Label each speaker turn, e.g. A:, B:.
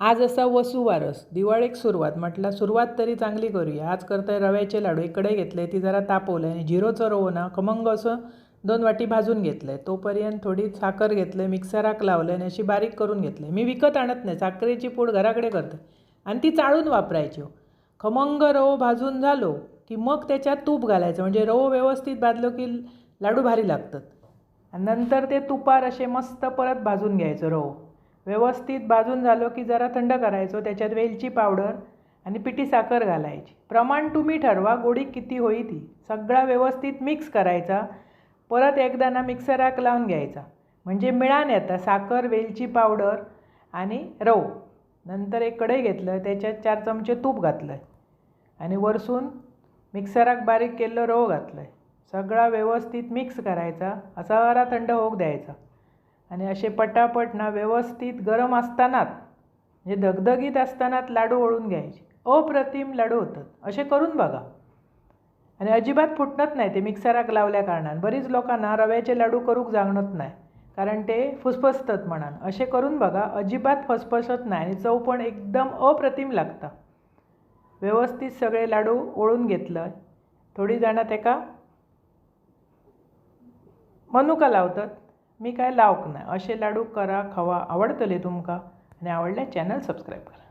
A: आज असा वसुवारस दिवाळीक सुरुवात म्हटलं सुरुवात तरी चांगली करूया. आज करताय रव्याचे लाडू. इकडे घेतले ती जरा तापवले आणि झिरोचं रवो ना खमंग असं दोन वाटी भाजून घेतले तोपर्यंत थोडी साखर घेतले मिक्सराक लावले आणि अशी बारीक करून घेतले मी विकत आणत नाही साखरेची पूड घराकडे करते आणि ती चाळून वापरायची हो. खमंग रवो भाजून झालो की मग त्याच्यात तूप घालायचं. म्हणजे रवो व्यवस्थित भाजलो की लाडू भारी लागतात. आणि नंतर ते तुपार असे मस्त परत भाजून घ्यायचं रवो. व्यवस्थित भाजून झालो की जरा थंड करायचो त्याच्यात वेलची पावडर आणि पिठी साखर घालायची. प्रमाण तुम्ही ठरवा गोडी किती होई ती. सगळा व्यवस्थित मिक्स करायचा. परत एकदा ना मिक्सराक लावून घ्यायचा. म्हणजे मिळान येतं साखर वेलची पावडर आणि रव. नंतर एक कढई घेतलं त्याच्यात चार चमचे तूप घातलं आणि वरसून मिक्सराक बारीक केलेलं रव घातलं सगळा व्यवस्थित मिक्स करायचा. असा वारा थंड होऊक द्यायचा. आणि असे पटापट ना व्यवस्थित गरम असतानाच म्हणजे धगधगीत असतानाच लाडू वळून घ्यायचे. अप्रतिम लाडू होतात. असे करून बघा. आणि अजिबात फुटणत नाही ते मिक्सराक लावल्या कारणान. बरीच लोकांना रव्याचे लाडू करूक जागणत नाही. कारण ते फुसफसतात म्हणान. असे करून बघा अजिबात फसफसत नाही आणि चव पण एकदम अप्रतिम लागता. व्यवस्थित सगळे लाडू ओळून घेतलं थोडी जाणां तेका मनुका लावतात. मी काय लावक ना असे लाडू करा खावा आवडतले तुमका आणि आवडल्या चॅनल सबस्क्राईब करा.